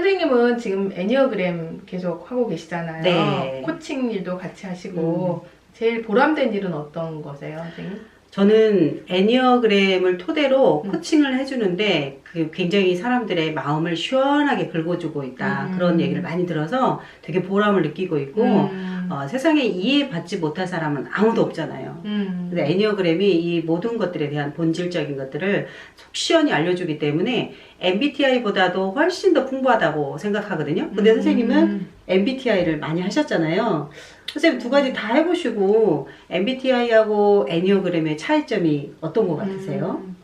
선생님은 지금 애니어그램 계속 하고 계시잖아요. 네. 코칭 일도 같이 하시고 제일 보람된 일은 어떤 거세요, 선생님? 저는 애니어그램을 토대로 음. 코칭을 해주는데 그 굉장히 사람들의 마음을 시원하게 긁어주고 있다 음. 그런 얘기를 많이 들어서 되게 보람을 느끼고 있고 음. 어, 세상에 이해받지 못할 사람은 아무도 없잖아요. 음. 근데 애니어그램이 이 모든 것들에 대한 본질적인 것들을 속 시원히 알려주기 때문에 MBTI보다도 훨씬 더 풍부하다고 생각하거든요. 근데 음. 선생님은 MBTI를 많이 하셨잖아요. 선생님 두 가지 다 해보시고 MBTI하고 애니어그램의 차이점이 어떤 것 같으세요? 음.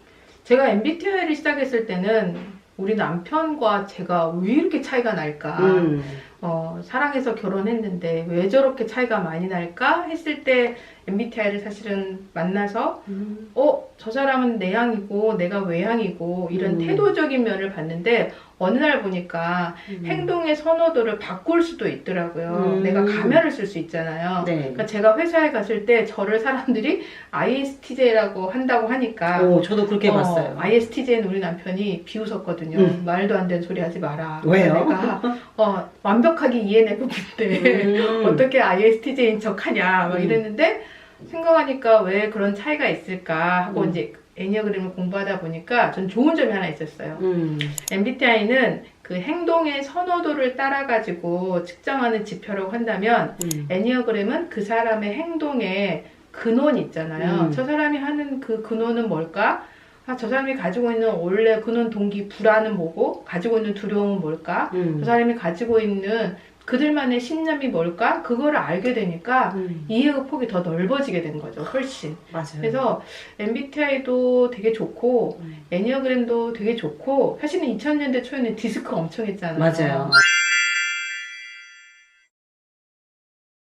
제가 MBTI를 시작했을 때는 우리 남편과 제가 왜 이렇게 차이가 날까? 음. 어, 사랑해서 결혼했는데 왜 저렇게 차이가 많이 날까? 했을 때 MBTI를 사실은 만나서 음. 어, 저 사람은 내향이고 내가 외향이고 이런 음. 태도적인 면을 봤는데 어느 날 보니까 행동의 선호도를 바꿀 수도 있더라고요. 음. 내가 가면을 쓸 수 있잖아요. 네. 그러니까 제가 회사에 갔을 때 저를 사람들이 ISTJ라고 한다고 하니까 오, 저도 그렇게 어, 봤어요. ISTJ는 우리 남편이 비웃었거든요. 음. 말도 안 되는 소리 하지 마라. 왜요? 내가 어, 완벽하게 이해내고있는데 음. 어떻게 ISTJ인 척하냐 막 음. 이랬는데 생각하니까 왜 그런 차이가 있을까 하고 음. 이제 애니어그램을 공부하다 보니까 전 좋은 점이 하나 있었어요. 음. MBTI는 그 행동의 선호도를 따라 가지고 측정하는 지표라고 한다면 음. 애니어그램은 그 사람의 행동의 근원 있잖아요. 음. 저 사람이 하는 그 근원은 뭘까? 아, 저 사람이 가지고 있는 원래 근원 동기 불안은 뭐고 가지고 있는 두려움은 뭘까? 음. 저 사람이 가지고 있는 그들만의 신념이 뭘까? 그거를 알게 되니까 음. 이해의 폭이 더 넓어지게 된 거죠. 훨씬. 맞아요. 그래서 MBTI도 되게 좋고 음. 애니어그램도 되게 좋고 사실은 2000년대 초에는 디스크 엄청 했잖아요. 맞아요.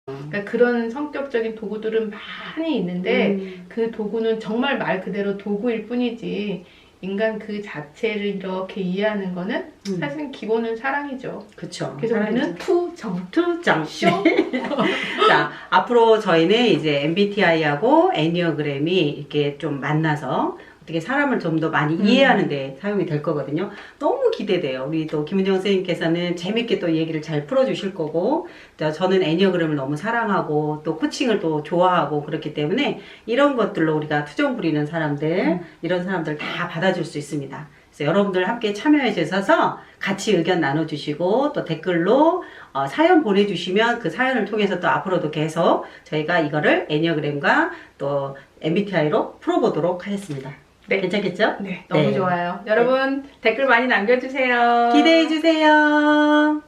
그러니까 그런 성격적인 도구들은 많이 있는데 음. 그 도구는 정말 말 그대로 도구일 뿐이지 인간 그 자체를 이렇게 이해하는 거는 음. 사실은 기본은 사랑이죠. 그쵸. 그래서 우리는 투정 투정. 쇼. 자, 앞으로 저희는 이제 MBTI하고 애니어그램이 이렇게 좀 만나서 어떻게 사람을 좀 더 많이 음. 이해하는 데 사용이 될 거거든요. 너무 기대돼요. 우리 또 김은정 선생님께서는 재밌게 또 얘기를 잘 풀어주실 거고, 또 저는 애니어그램을 너무 사랑하고, 또 코칭을 또 좋아하고 그렇기 때문에 이런 것들로 우리가 투정 부리는 사람들, 음. 이런 사람들 다 받아줄 수 있습니다. 그래서 여러분들 함께 참여해 주셔서 같이 의견 나눠주시고 또 댓글로 어, 사연 보내주시면 그 사연을 통해서 또 앞으로도 계속 저희가 이거를 애니어그램과 또 MBTI로 풀어보도록 하겠습니다. 네. 괜찮겠죠? 네, 너무 네. 좋아요. 여러분 댓글 많이 남겨주세요. 기대해 주세요.